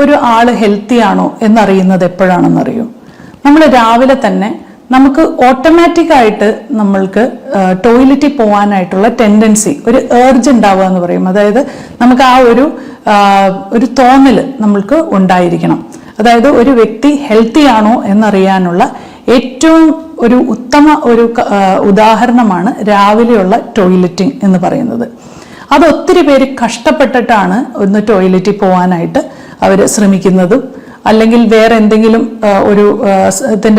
ഒരു ആൾ ഹെൽത്തി ആണോ എന്നറിയുന്നത് എപ്പോഴാണെന്നറിയോ? നമ്മൾ രാവിലെ തന്നെ നമുക്ക് ഓട്ടോമാറ്റിക് ആയിട്ട് നമ്മൾക്ക് ടോയ്ലറ്റിൽ പോകാനായിട്ടുള്ള ടെൻഡൻസി ഒരു ഏർജ് ഉണ്ടാവുക എന്ന് പറയും. അതായത് നമുക്ക് ആ ഒരു ഒരു തോന്നൽ നമ്മൾക്ക് ഉണ്ടായിരിക്കണം. അതായത് ഒരു വ്യക്തി ഹെൽത്തി ആണോ എന്നറിയാനുള്ള ഏറ്റവും ഒരു ഉത്തമ ഒരു ഉദാഹരണമാണ് രാവിലെയുള്ള ടോയ്ലറ്റിംഗ് എന്ന് പറയുന്നത്. അത് ഒത്തിരി പേര് കഷ്ടപ്പെട്ടിട്ടാണ് ഒന്ന് ടോയ്ലറ്റിൽ പോകാനായിട്ട് അവർ ശ്രമിക്കുന്നതും. അല്ലെങ്കിൽ വേറെ എന്തെങ്കിലും ഒരു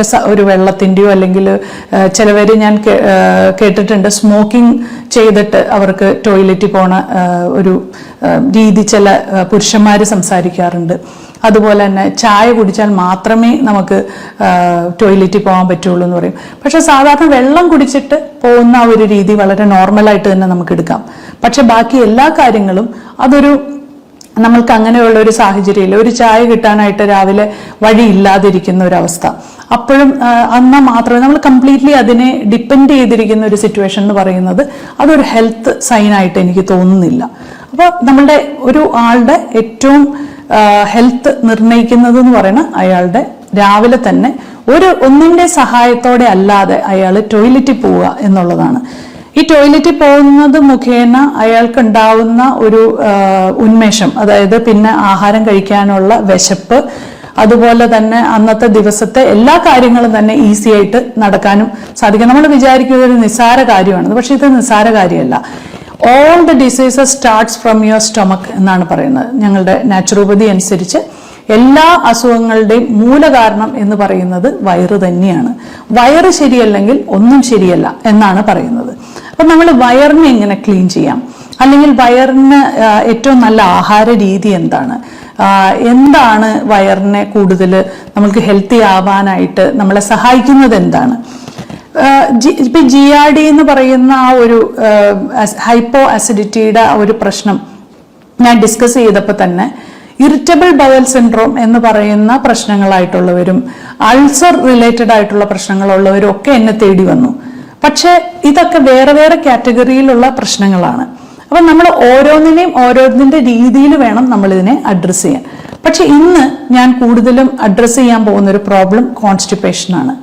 സ- ഒരു വെള്ളത്തിന്റെയോ അല്ലെങ്കിൽ ചിലവർ ഞാൻ കേട്ടിട്ടുണ്ട് സ്മോക്കിംഗ് ചെയ്തിട്ട് അവർക്ക് ടോയ്ലറ്റിൽ പോണ ഒരു രീതി ചില പുരുഷന്മാർ സംസാരിക്കാറുണ്ട്. അതുപോലെ തന്നെ ചായ കുടിച്ചാൽ മാത്രമേ നമുക്ക് ടോയ്ലറ്റിൽ പോകാൻ പറ്റുള്ളൂ എന്ന് പറയും. പക്ഷെ സാധാരണ വെള്ളം കുടിച്ചിട്ട് പോകുന്ന ഒരു രീതി വളരെ നോർമലായിട്ട് തന്നെ നമുക്ക് എടുക്കാം. പക്ഷെ ബാക്കി എല്ലാ കാര്യങ്ങളും അതൊരു നമ്മൾക്ക് അങ്ങനെയുള്ള ഒരു സാഹചര്യമില്ല. ഒരു ചായ കിട്ടാനായിട്ട് രാവിലെ വഴിയില്ലാതിരിക്കുന്ന ഒരു അവസ്ഥ അപ്പോഴും അന്ന മാത്രമേ നമ്മൾ കംപ്ലീറ്റ്ലി അതിനെ ഡിപ്പെൻഡ് ചെയ്തിരിക്കുന്ന ഒരു സിറ്റുവേഷൻ എന്ന് പറയുന്നത് അതൊരു ഹെൽത്ത് സൈനായിട്ട് എനിക്ക് തോന്നുന്നില്ല. അപ്പോൾ നമ്മളുടെ ഒരു ആളുടെ ഏറ്റവും ഹെൽത്ത് നിർണയിക്കുന്നത് എന്ന് പറയുന്നത് അയാളുടെ രാവിലെ തന്നെ ഒരു ഒന്നിന്റെ സഹായത്തോടെ അല്ലാതെ അയാൾ ടോയ്ലറ്റിൽ പോവുക എന്നുള്ളതാണ്. ഈ ടോയ്ലറ്റിൽ പോകുന്നത് മുഖേന അയാൾക്ക് ഉണ്ടാവുന്ന ഒരു ഉന്മേഷം അതായത് പിന്നെ ആഹാരം കഴിക്കാനുള്ള വിശപ്പ് അതുപോലെ തന്നെ അന്നത്തെ ദിവസത്തെ എല്ലാ കാര്യങ്ങളും തന്നെ ഈസി ആയിട്ട് നടക്കാനും സാധിക്കും. നമ്മൾ വിചാരിക്കുന്നത് ഒരു നിസ്സാര കാര്യമാണ് പക്ഷെ ഇത് നിസ്സാര കാര്യമല്ല. All the diseases starts from your stomach എന്നാണ് പറയുന്നത്. ഞങ്ങളുടെ നാച്ചുറോപ്പതി അനുസരിച്ച് എല്ലാ അസുഖങ്ങളുടെയും മൂലകാരണം എന്ന് പറയുന്നത് വയറ് തന്നെയാണ്. വയറ് ശരിയല്ലെങ്കിൽ ഒന്നും ശരിയല്ല എന്നാണ് പറയുന്നത്. അപ്പം നമ്മൾ വയറിനെ എങ്ങനെ ക്ലീൻ ചെയ്യാം? അല്ലെങ്കിൽ വയറിന് ഏറ്റവും നല്ല ആഹാര രീതി എന്താണ്? എന്താണ് വയറിനെ കൂടുതൽ നമുക്ക് ഹെൽത്തി ആവാനായിട്ട് നമ്മളെ സഹായിക്കുന്നത് എന്താണ്? ഇപ്പൊ ജി ആർ ഡി എന്ന് പറയുന്ന ആ ഒരു ഹൈപ്പോ അസിഡിറ്റിയുടെ ഒരു പ്രശ്നം ഞാൻ ഡിസ്കസ് ചെയ്തപ്പോൾ തന്നെ ഇറിറ്റബിൾ ബവൽ സിൻഡ്രോം എന്ന് പറയുന്ന പ്രശ്നങ്ങളായിട്ടുള്ളവരും അൾസർ റിലേറ്റഡ് ആയിട്ടുള്ള പ്രശ്നങ്ങളുള്ളവരും ഒക്കെ എന്നെ തേടി വന്നു. പക്ഷേ ഇതൊക്കെ വേറെ വേറെ കാറ്റഗറിയിലുള്ള പ്രശ്നങ്ങളാണ്. അപ്പം നമ്മൾ ഓരോന്നിനെയും ഓരോന്നിന്റെ രീതിയിൽ വേണം നമ്മൾ ഇതിനെ അഡ്രസ്സ് ചെയ്യാൻ. പക്ഷെ ഇന്ന് ഞാൻ കൂടുതലും അഡ്രസ്സ് ചെയ്യാൻ പോകുന്ന ഒരു problem കോൺസ്റ്റിപ്പേഷനാണ്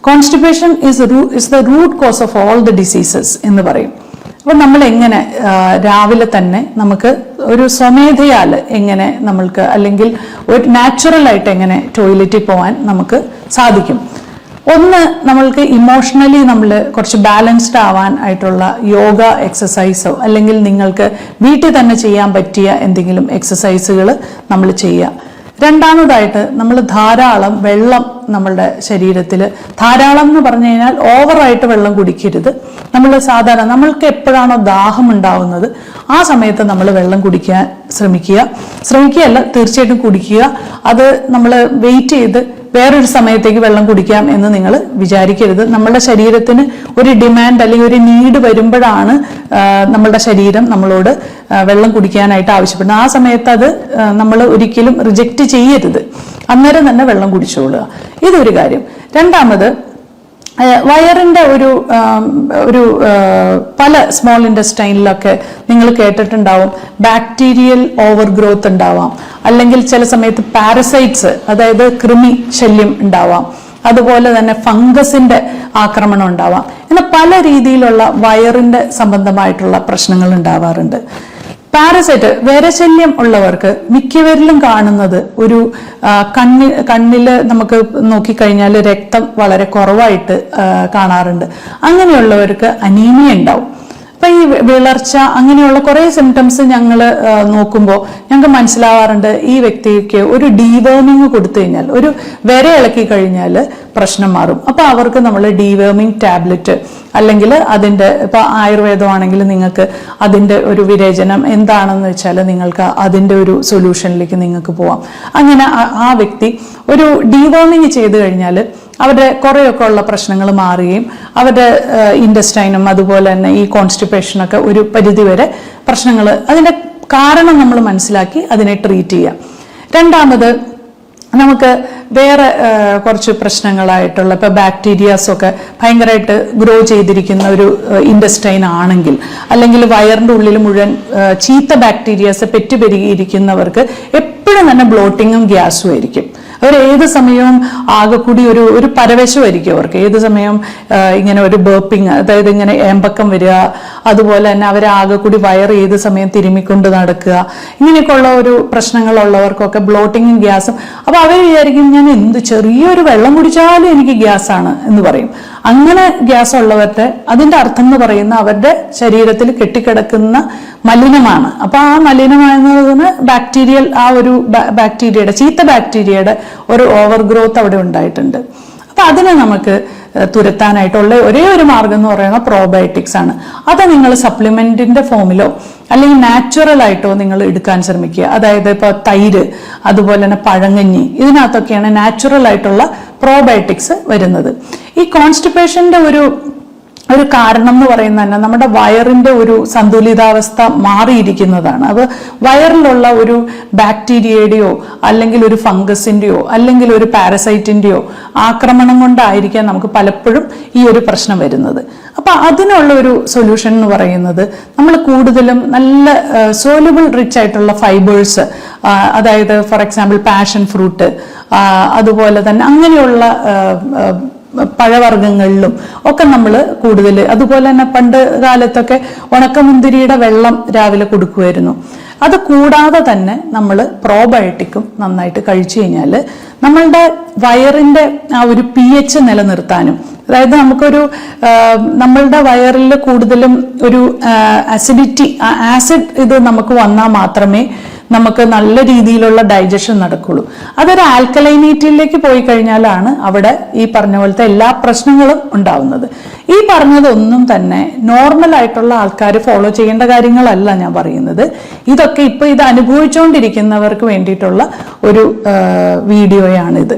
constipation is is the root cause of all the diseases എന്ന് പറയും. അപ്പൊ നമ്മൾ എങ്ങനെ രാവിലെ തന്നെ നമുക്ക് ഒരു സ്വമേധയാൽ എങ്ങനെ നമ്മൾക്ക് അല്ലെങ്കിൽ ഒരു നാച്ചുറൽ ആയിട്ട് എങ്ങനെ ടോയ്ലറ്റിൽ പോകാൻ നമുക്ക് സാധിക്കും. ഒന്ന് നമ്മൾക്ക് ഇമോഷണലി നമ്മൾ കുറച്ച് ബാലൻസ്ഡ് ആവാൻ ആയിട്ടുള്ള യോഗ എക്സസൈസോ അല്ലെങ്കിൽ നിങ്ങൾക്ക് വീട്ടിൽ തന്നെ ചെയ്യാൻ പറ്റിയ എന്തെങ്കിലും എക്സസൈസുകൾ നമ്മൾ ചെയ്യുക. രണ്ടാമതായിട്ട് നമ്മൾ ധാരാളം വെള്ളം നമ്മളുടെ ശരീരത്തിൽ ധാരാളം എന്ന് പറഞ്ഞു കഴിഞ്ഞാൽ ഓവറായിട്ട് വെള്ളം കുടിക്കരുത്. നമ്മൾ സാധാരണ നമ്മൾക്ക് എപ്പോഴാണോ ദാഹം ഉണ്ടാവുന്നത് ആ സമയത്ത് നമ്മൾ വെള്ളം കുടിക്കാൻ ശ്രമിക്കുക. ശ്രമിക്കുകയല്ല തീർച്ചയായിട്ടും കുടിക്കുക. അത് നമ്മൾ വെയിറ്റ് ചെയ്ത് വേറൊരു സമയത്തേക്ക് വെള്ളം കുടിക്കാം എന്ന് നിങ്ങൾ വിചാരിക്കരുത്. നമ്മളുടെ ശരീരത്തിന് ഒരു ഡിമാൻഡ് അല്ലെങ്കിൽ ഒരു നീഡ് വരുമ്പോഴാണ് നമ്മളുടെ ശരീരം നമ്മളോട് വെള്ളം കുടിക്കാനായിട്ട് ആവശ്യപ്പെടുന്നത്. ആ സമയത്ത് അത് നമ്മൾ ഒരിക്കലും റിജക്റ്റ് ചെയ്യരുത്. അന്നേരം തന്നെ വെള്ളം കുടിച്ചോളുക. ഇതൊരു കാര്യം. രണ്ടാമത് ഏഹ് വയറിന്റെ ഒരു ഒരു പല സ്മോൾ ഇൻഡസ്റ്റൈനിലൊക്കെ നിങ്ങൾ കേട്ടിട്ടുണ്ടാവും. ബാക്ടീരിയൽ ഓവർ ഗ്രോത്ത് ഉണ്ടാവാം. അല്ലെങ്കിൽ ചില സമയത്ത് പാരസൈറ്റ്സ് അതായത് കൃമി ശല്യം ഉണ്ടാവാം. അതുപോലെ തന്നെ ഫംഗസിന്റെ ആക്രമണം ഉണ്ടാവാം. എന്ന പല രീതിയിലുള്ള വയറിന്റെ സംബന്ധമായിട്ടുള്ള പ്രശ്നങ്ങൾ ഉണ്ടാവാറുണ്ട്. പാരസൈറ്റ് വിരശല്യം ഉള്ളവർക്ക് മിക്കവരിലും കാണുന്നത് ഒരു കണ്ണി കണ്ണിൽ നമുക്ക് നോക്കിക്കഴിഞ്ഞാൽ രക്തം വളരെ കുറവായിട്ട് കാണാറുണ്ട്. അങ്ങനെയുള്ളവർക്ക് അനീമിയ ഉണ്ടാവും. അപ്പൊ ഈ വിളർച്ച അങ്ങനെയുള്ള കുറെ സിംറ്റംസ് ഞങ്ങൾ നോക്കുമ്പോൾ ഞങ്ങൾക്ക് മനസ്സിലാവാറുണ്ട് ഈ വ്യക്തിക്ക് ഒരു ഡീവേമിങ് കൊടുത്തു കഴിഞ്ഞാൽ ഒരു വിര ഇളക്കി കഴിഞ്ഞാൽ പ്രശ്നം മാറും. അപ്പൊ അവർക്ക് നമ്മൾ ഡീവേമിങ് ടാബ്ലറ്റ് അല്ലെങ്കിൽ അതിന്റെ ഇപ്പൊ ആയുർവേദമാണെങ്കിൽ നിങ്ങൾക്ക് അതിന്റെ ഒരു വിരേചനം എന്താണെന്ന് വെച്ചാൽ നിങ്ങൾക്ക് അതിന്റെ ഒരു സൊല്യൂഷനിലേക്ക് നിങ്ങൾക്ക് പോവാം. അങ്ങനെ ആ വ്യക്തി ഒരു ഡീവേമിങ് ചെയ്തു കഴിഞ്ഞാൽ അവരുടെ കുറേയൊക്കെ ഉള്ള പ്രശ്നങ്ങൾ മാറുകയും അവരുടെ ഇൻഡസ്റ്റൈനും അതുപോലെ തന്നെ ഈ കോൺസ്റ്റിപ്പേഷനൊക്കെ ഒരു പരിധിവരെ പ്രശ്നങ്ങൾ അതിന്റെ കാരണം നമ്മൾ മനസ്സിലാക്കി അതിനെ ട്രീറ്റ് ചെയ്യാം. രണ്ടാമത് നമുക്ക് വേറെ കുറച്ച് പ്രശ്നങ്ങളായിട്ടുള്ള ഇപ്പോൾ ബാക്ടീരിയാസൊക്കെ ഭയങ്കരമായിട്ട് ഗ്രോ ചെയ്തിരിക്കുന്ന ഒരു ഇൻഡസ്റ്റൈൻ ആണെങ്കിൽ അല്ലെങ്കിൽ വയറിന്റെ ഉള്ളിൽ മുഴുവൻ ചീത്ത ബാക്ടീരിയാസ് പെറ്റുപെരുകിയിരിക്കുന്നവർക്ക് എപ്പോഴും തന്നെ ബ്ലോട്ടിങ്ങും ഗ്യാസും ആയിരിക്കും. അവർ ഏത് സമയവും ആകെ കൂടി ഒരു ഒരു പരവശമായിരിക്കും അവർക്ക്. ഏത് സമയം ഇങ്ങനെ ഒരു ബേപ്പിങ് അതായത് ഇങ്ങനെ ഏമ്പക്കം വരിക അതുപോലെ തന്നെ അവർ ആകെ കൂടി വയർ ഏത് സമയം തിരുമ്മിക്കൊണ്ട് നടക്കുക ഇങ്ങനെയൊക്കെയുള്ള ഒരു പ്രശ്നങ്ങളുള്ളവർക്കൊക്കെ ബ്ലോട്ടിങ്ങും ഗ്യാസും. അപ്പോൾ അവർ വിചാരിക്കും ഞാൻ എന്ത് ചെറിയൊരു വെള്ളം കുടിച്ചാലും എനിക്ക് ഗ്യാസാണ് എന്ന് പറയും. അങ്ങനെ ഗ്യാസ് ഉള്ളവരുടെ അതിന്റെ അർത്ഥം എന്ന് പറയുന്ന അവരുടെ ശരീരത്തിൽ കെട്ടിക്കിടക്കുന്ന മലിനമാണ്. അപ്പൊ ആ മലിനമാകുന്നതിന് ബാക്ടീരിയൽ ആ ഒരു ബാക്ടീരിയയുടെ ചീത്ത ബാക്ടീരിയയുടെ ഒരു ഓവർ ഗ്രോത്ത് അവിടെ ഉണ്ടായിട്ടുണ്ട്. അപ്പൊ അതിനെ നമുക്ക് തുരത്താനായിട്ടുള്ള ഒരേ ഒരു മാർഗം എന്ന് പറയുന്നത് പ്രോബയോട്ടിക്സ് ആണ്. അത് നിങ്ങൾ സപ്ലിമെന്റിന്റെ ഫോമിലോ അല്ലെങ്കിൽ നാച്ചുറൽ ആയിട്ടോ നിങ്ങൾ എടുക്കാൻ ശ്രമിക്കുക. അതായത് ഇപ്പൊ തൈര് അതുപോലെ തന്നെ പഴങ്ങഞ്ഞി ഇതിനകത്തൊക്കെയാണ് നാച്ചുറൽ ആയിട്ടുള്ള പ്രോബയോട്ടിക്സ് വരുന്നത്. ഈ കോൺസ്റ്റിപ്പേഷന്റെ ഒരു ഒരു കാരണം എന്ന് പറയുന്നത് തന്നെ നമ്മുടെ വയറിന്റെ ഒരു സന്തുലിതാവസ്ഥ മാറിയിരിക്കുന്നതാണ്. അത് വയറിലുള്ള ഒരു ബാക്ടീരിയയുടെയോ അല്ലെങ്കിൽ ഒരു ഫംഗസിന്റെയോ അല്ലെങ്കിൽ ഒരു പാരസൈറ്റിന്റെയോ ആക്രമണം കൊണ്ടായിരിക്കാം നമുക്ക് പലപ്പോഴും ഈ ഒരു പ്രശ്നം വരുന്നത്. അപ്പൊ അതിനുള്ള ഒരു സൊല്യൂഷൻ എന്ന് പറയുന്നത് നമ്മൾ കൂടുതലും നല്ല സോലുബിൾ റിച്ച് ആയിട്ടുള്ള ഫൈബേഴ്സ് അതായത് ഫോർ എക്സാമ്പിൾ പാഷൻ ഫ്രൂട്ട് അതുപോലെ തന്നെ അങ്ങനെയുള്ള പഴവർഗങ്ങളിലും ഒക്കെ നമ്മൾ കൂടുതൽ അതുപോലെ തന്നെ പണ്ട് കാലത്തൊക്കെ ഉണക്കമുന്തിരിയുടെ വെള്ളം രാവിലെ കൊടുക്കുമായിരുന്നു അത് കൂടാതെ തന്നെ നമ്മൾ പ്രോബയോട്ടിക്കും നന്നായിട്ട് കഴിച്ചു കഴിഞ്ഞാൽ നമ്മളുടെ വയറിന്റെ ആ ഒരു പി എച്ച് നിലനിർത്താനും അതായത് നമുക്കൊരു നമ്മളുടെ വയറിൽ കൂടുതലും ഒരു അസിഡിറ്റി ആസിഡ് ഇത് നമുക്ക് വന്നാൽ മാത്രമേ നമുക്ക് നല്ല രീതിയിലുള്ള ഡൈജഷൻ നടക്കുള്ളൂ. അതൊരു ആൽക്കലൈനേറ്റിലേക്ക് പോയി കഴിഞ്ഞാലാണ് അവിടെ ഈ പറഞ്ഞ പോലത്തെ എല്ലാ പ്രശ്നങ്ങളും ഉണ്ടാവുന്നത്. ഈ പറഞ്ഞതൊന്നും തന്നെ നോർമൽ ആയിട്ടുള്ള ആൾക്കാർ ഫോളോ ചെയ്യേണ്ട കാര്യങ്ങളല്ല ഞാൻ പറയുന്നത്. ഇതൊക്കെ ഇപ്പൊ ഇത് അനുഭവിച്ചുകൊണ്ടിരിക്കുന്നവർക്ക് വേണ്ടിയിട്ടുള്ള ഒരു വീഡിയോയാണിത്